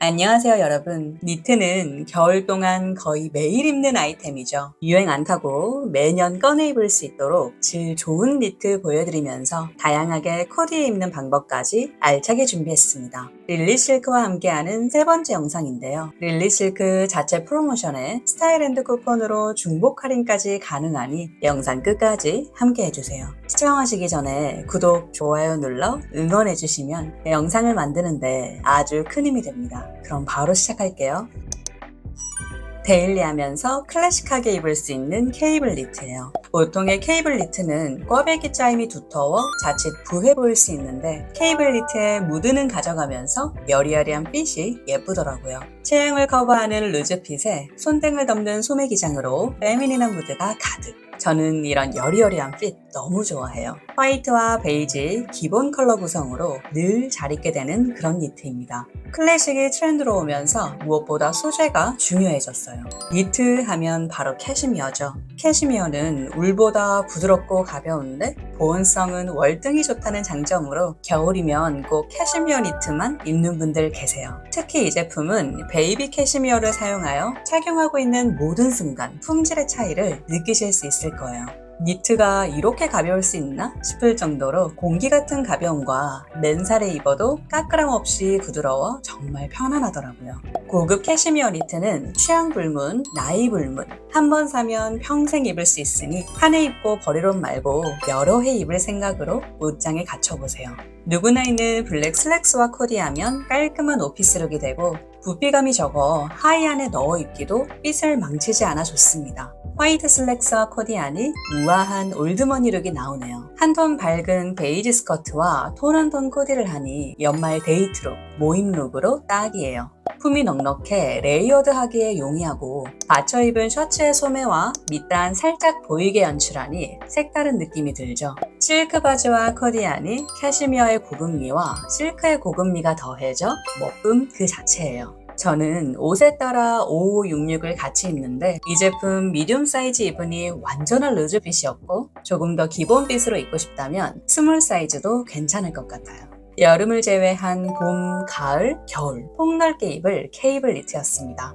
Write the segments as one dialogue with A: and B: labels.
A: 안녕하세요 여러분. 니트는 겨울 동안 거의 매일 입는 아이템이죠. 유행 안 타고 매년 꺼내 입을 수 있도록 질 좋은 니트 보여드리면서 다양하게 코디에 입는 방법까지 알차게 준비했습니다. 릴리실크와 함께하는 세 번째 영상인데요. 릴리실크 자체 프로모션에 스타일앤드 쿠폰으로 중복 할인까지 가능하니 영상 끝까지 함께 해주세요. 시청하시기 전에 구독, 좋아요 눌러 응원해주시면 영상을 만드는데 아주 큰 힘이 됩니다 그럼 바로 시작할게요. 데일리 하면서 클래식하게 입을 수 있는 케이블 니트예요. 보통의 케이블 니트는 꽈배기 짜임이 두터워 자칫 부해 보일 수 있는데 케이블 니트에 무드는 가져가면서 여리여리한 핏이 예쁘더라고요. 체형을 커버하는 루즈핏에 손등을 덮는 소매 기장으로 페미닌한 무드가 가득. 저는 이런 여리여리한 핏 너무 좋아해요. 화이트와 베이지 기본 컬러 구성으로 늘 잘 입게 되는 그런 니트입니다. 클래식이 트렌드로 오면서 무엇보다 소재가 중요해졌어요. 니트 하면 바로 캐시미어죠. 캐시미어는 울보다 부드럽고 가벼운데 보온성은 월등히 좋다는 장점으로 겨울이면 꼭 캐시미어 니트만 입는 분들 계세요. 특히 이 제품은 베이비 캐시미어를 사용하여 착용하고 있는 모든 순간 품질의 차이를 느끼실 수 있을 거예요. 니트가 이렇게 가벼울 수 있나 싶을 정도로 공기 같은 가벼움과 맨살에 입어도 까끌함 없이 부드러워 정말 편안하더라고요. 고급 캐시미어 니트는 취향 불문, 나이 불문, 한 번 사면 평생 입을 수 있으니 한 해 입고 버리론 말고 여러 해 입을 생각으로 옷장에 갖춰보세요. 누구나 있는 블랙 슬랙스와 코디하면 깔끔한 오피스룩이 되고 부피감이 적어 하의 안에 넣어 입기도 핏을 망치지 않아 좋습니다. 화이트 슬랙스와 코디 안이 우아한 올드머니 룩이 나오네요. 한 톤 밝은 베이지 스커트와 톤온톤 코디를 하니 연말 데이트룩, 모임 룩으로 딱이에요. 품이 넉넉해 레이어드하기에 용이하고 받쳐 입은 셔츠의 소매와 밑단 살짝 보이게 연출하니 색다른 느낌이 들죠. 실크 바지와 코디안이 캐시미어의 고급미와 실크의 고급미가 더해져 멋쁨 그 자체예요. 저는 옷에 따라 5566을 같이 입는데 이 제품 미디움 사이즈 입으니 완전한 루즈핏이었고 조금 더 기본 핏으로 입고 싶다면 스몰 사이즈도 괜찮을 것 같아요. 여름을 제외한 봄, 가을, 겨울 폭넓게 입을 케이블 니트였습니다.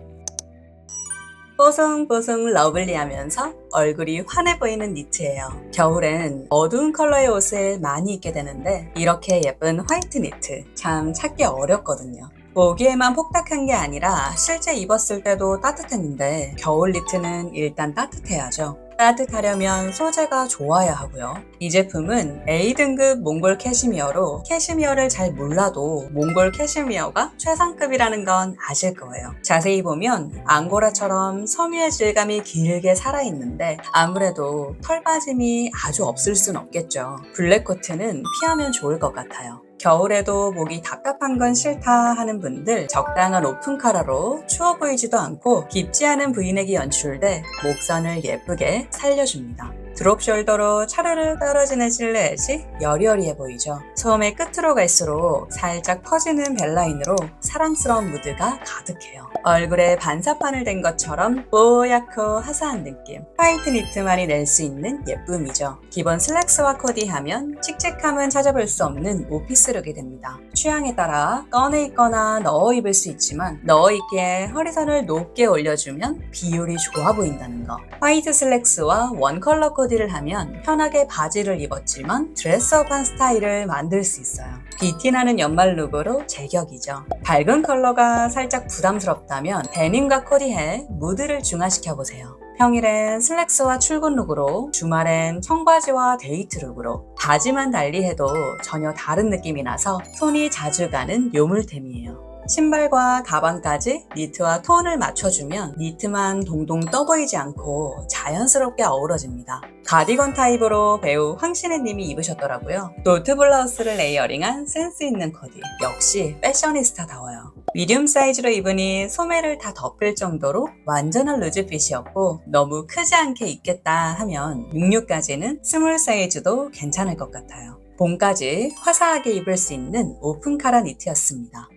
A: 뽀송뽀송 러블리하면서 얼굴이 환해 보이는 니트예요. 겨울엔 어두운 컬러의 옷을 많이 입게 되는데 이렇게 예쁜 화이트 니트 참 찾기 어렵거든요. 보기에만 폭닥한 게 아니라 실제 입었을 때도 따뜻했는데 겨울 니트는 일단 따뜻해야죠. 따뜻하려면 소재가 좋아야 하고요. 이 제품은 A등급 몽골 캐시미어로 캐시미어를 잘 몰라도 몽골 캐시미어가 최상급이라는 건 아실 거예요. 자세히 보면 앙고라처럼 섬유의 질감이 길게 살아있는데 아무래도 털 빠짐이 아주 없을 순 없겠죠. 블랙코트는 피하면 좋을 것 같아요. 겨울에도 목이 답답한 건 싫다 하는 분들 적당한 오픈 카라로 추워 보이지도 않고 깊지 않은 브이넥이 연출돼 목선을 예쁘게 살려줍니다. 드롭 숄더로 차르르 떨어지는 실루엣이 여리여리해 보이죠. 처음에 끝으로 갈수록 살짝 퍼지는 벨라인으로 사랑스러운 무드가 가득해요. 얼굴에 반사판을 댄 것처럼 뽀얗고 화사한 느낌. 화이트 니트만이 낼 수 있는 예쁨이죠. 기본 슬랙스와 코디하면 칙칙함은 찾아볼 수 없는 오피스룩이 됩니다. 취향에 따라 꺼내 입거나 넣어 입을 수 있지만 넣어 입기에 허리선을 높게 올려주면 비율이 좋아 보인다는 거. 화이트 슬랙스와 원 컬러 코디 코디를 하면 편하게 바지를 입었지만 드레스업한 스타일을 만들 수 있어요. 비티나는 연말 룩으로 제격이죠. 밝은 컬러가 살짝 부담스럽다면 데님과 코디해 무드를 중화시켜 보세요. 평일엔 슬랙스와 출근 룩으로 주말엔 청바지와 데이트 룩으로 바지만 달리해도 전혀 다른 느낌이 나서 손이 자주 가는 요물템이에요. 신발과 가방까지 니트와 톤을 맞춰주면 니트만 동동 떠 보이지 않고 자연스럽게 어우러집니다. 가디건 타입으로 배우 황신혜님이 입으셨더라고요. 노트 블라우스를 레이어링한 센스 있는 코디. 역시 패셔니스타다워요. 미디움 사이즈로 입으니 소매를 다 덮을 정도로 완전한 루즈핏이었고 너무 크지 않게 입겠다 하면 66까지는 스몰 사이즈도 괜찮을 것 같아요. 봄까지 화사하게 입을 수 있는 오픈카라 니트였습니다.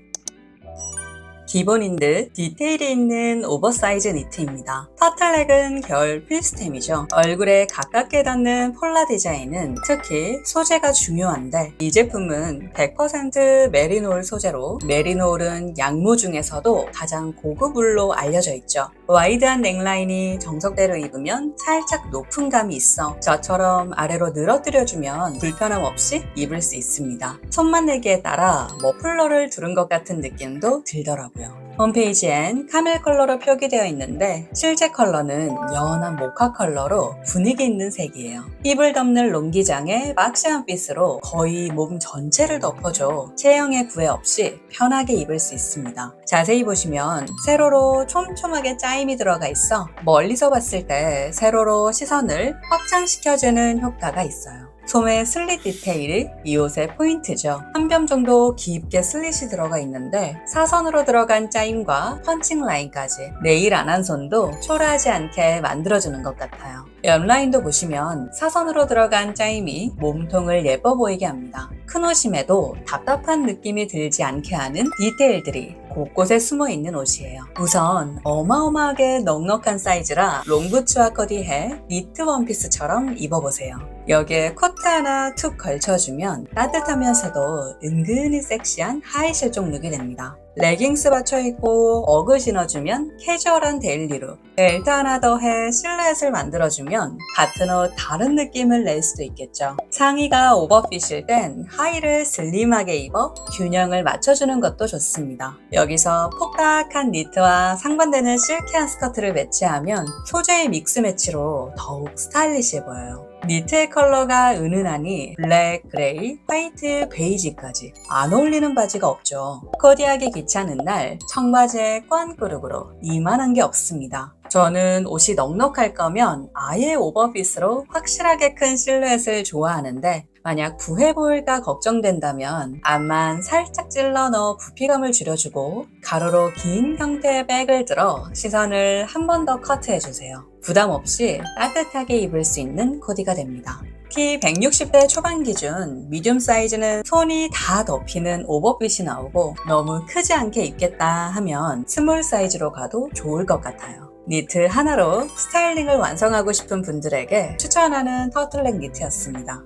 A: 기본인 듯 디테일이 있는 오버사이즈 니트입니다. 터틀넥은 겨울 필수템이죠. 얼굴에 가깝게 닿는 폴라 디자인은 특히 소재가 중요한데 이 제품은 100% 메리놀 소재로 메리놀은 양모 중에서도 가장 고급 울로 알려져 있죠. 와이드한 넥라인이 정석대로 입으면 살짝 높은 감이 있어 저처럼 아래로 늘어뜨려주면 불편함 없이 입을 수 있습니다. 손만 내기에 따라 머플러를 두른 것 같은 느낌도 들더라고요. 홈페이지엔 카멜 컬러로 표기되어 있는데 실제 컬러는 연한 모카 컬러로 분위기 있는 색이에요. 입을 덮는 롱기장에 박시한 핏으로 거의 몸 전체를 덮어줘 체형에 구애 없이 편하게 입을 수 있습니다. 자세히 보시면 세로로 촘촘하게 짜임이 들어가 있어 멀리서 봤을 때 세로로 시선을 확장시켜주는 효과가 있어요. 소매 슬릿 디테일이 이 옷의 포인트죠. 한 뼘 정도 깊게 슬릿이 들어가 있는데 사선으로 들어간 짜임과 펀칭 라인까지 네일 안 한 손도 초라하지 않게 만들어주는 것 같아요. 옆라인도 보시면 사선으로 들어간 짜임이 몸통을 예뻐 보이게 합니다. 큰 옷임에도 답답한 느낌이 들지 않게 하는 디테일들이 곳곳에 숨어 있는 옷이에요. 우선 어마어마하게 넉넉한 사이즈라 롱부츠와 커디해 니트 원피스처럼 입어보세요. 여기에 코트 하나 툭 걸쳐주면 따뜻하면서도 은근히 섹시한 하이 실종 룩이 됩니다. 레깅스 받쳐입고 어그 신어주면 캐주얼한 데일리룩 벨트 하나 더해 실루엣을 만들어주면 같은 옷 다른 느낌을 낼 수도 있겠죠. 상의가 오버핏일 땐 하의를 슬림하게 입어 균형을 맞춰주는 것도 좋습니다. 여기서 폭닥한 니트와 상반되는 실키한 스커트를 매치하면 소재의 믹스 매치로 더욱 스타일리시해 보여요 니트의 컬러가 은은하니 블랙, 그레이, 화이트, 베이지까지 안 어울리는 바지가 없죠. 코디하기 귀찮은 날 청바지에 꽝그룹으로 이만한 게 없습니다. 저는 옷이 넉넉할 거면 아예 오버핏으로 확실하게 큰 실루엣을 좋아하는데 만약 부해 보일까 걱정된다면 앞만 살짝 찔러 넣어 부피감을 줄여주고 가로로 긴 형태의 백을 들어 시선을 한 번 더 커트해주세요. 부담 없이 따뜻하게 입을 수 있는 코디가 됩니다. 키 160대 초반 기준 미디움 사이즈는 손이 다 덮이는 오버핏이 나오고 너무 크지 않게 입겠다 하면 스몰 사이즈로 가도 좋을 것 같아요. 니트 하나로 스타일링을 완성하고 싶은 분들에게 추천하는 터틀넥 니트였습니다.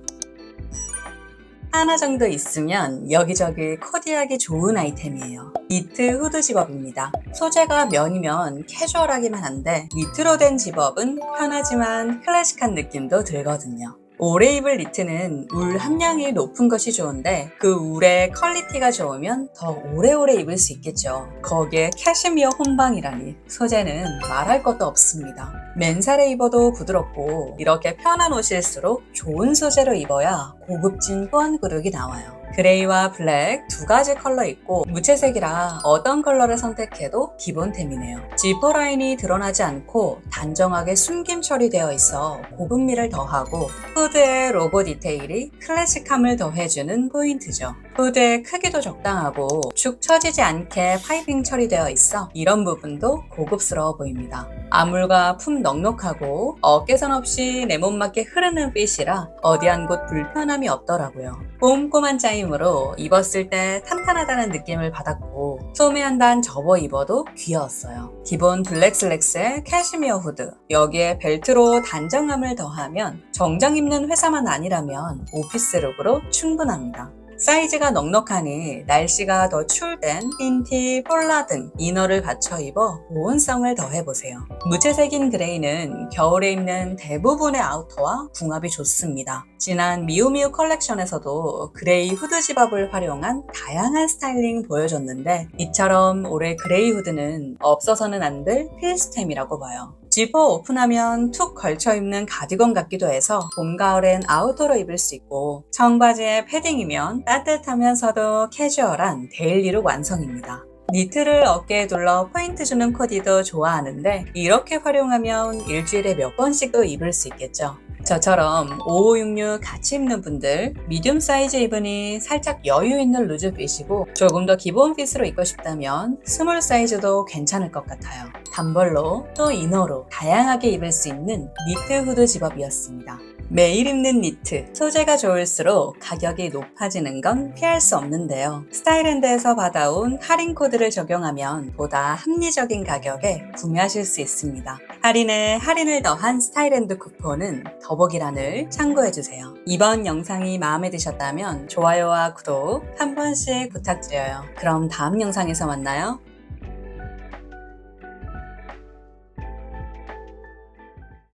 A: 하나 정도 있으면 여기저기 코디하기 좋은 아이템이에요. 니트 후드 집업입니다. 소재가 면이면 캐주얼하기만 한데 니트로 된 집업은 편하지만 클래식한 느낌도 들거든요. 오래 입을 니트는 울 함량이 높은 것이 좋은데 그 울의 퀄리티가 좋으면 더 오래오래 입을 수 있겠죠. 거기에 캐시미어 혼방이라니 소재는 말할 것도 없습니다. 맨살에 입어도 부드럽고 이렇게 편한 옷일수록 좋은 소재로 입어야 고급진 후원 그룹이 나와요. 그레이와 블랙 두 가지 컬러 있고 무채색이라 어떤 컬러를 선택해도 기본템이네요. 지퍼 라인이 드러나지 않고 단정하게 숨김 처리되어 있어 고급미를 더하고 후드의 로고 디테일이 클래식함을 더해주는 포인트죠. 후드의 크기도 적당하고 축 처지지 않게 파이핑 처리되어 있어 이런 부분도 고급스러워 보입니다. 아물과 품 넉넉하고 어깨선 없이 내 몸맞게 흐르는 핏이라 어디 한 곳 불편함이 없더라고요. 꼼꼼한 짜임으로 입었을 때 탄탄하다는 느낌을 받았고 소매 한 단 접어 입어도 귀여웠어요. 기본 블랙 슬랙스에 캐시미어 후드 여기에 벨트로 단정함을 더하면 정장 입는 회사만 아니라면 오피스룩으로 충분합니다. 사이즈가 넉넉하니 날씨가 더 추울 땐 흰티, 폴라 등 이너를 받쳐 입어 보온성을 더해보세요. 무채색인 그레이는 겨울에 입는 대부분의 아우터와 궁합이 좋습니다. 지난 미우미우 컬렉션에서도 그레이 후드 집업을 활용한 다양한 스타일링 보여줬는데 이처럼 올해 그레이 후드는 없어서는 안 될 필수템이라고 봐요. 지퍼 오픈하면 툭 걸쳐 입는 가디건 같기도 해서 봄, 가을엔 아우터로 입을 수 있고 청바지에 패딩이면 따뜻하면서도 캐주얼한 데일리룩 완성입니다. 니트를 어깨에 둘러 포인트 주는 코디도 좋아하는데 이렇게 활용하면 일주일에 몇 번씩도 입을 수 있겠죠. 저처럼 5566 같이 입는 분들 미디움 사이즈 입으니 살짝 여유 있는 루즈 핏이고 조금 더 기본 핏으로 입고 싶다면 스몰 사이즈도 괜찮을 것 같아요. 단벌로 또 이너로 다양하게 입을 수 있는 니트 후드 집업이었습니다. 매일 입는 니트. 소재가 좋을수록 가격이 높아지는 건 피할 수 없는데요. 스타일랜드에서 받아온 할인 코드를 적용하면 보다 합리적인 가격에 구매하실 수 있습니다. 할인에 할인을 더한 스타일랜드 쿠폰은 더보기란을 참고해주세요. 이번 영상이 마음에 드셨다면 좋아요와 구독 한 번씩 부탁드려요. 그럼 다음 영상에서 만나요.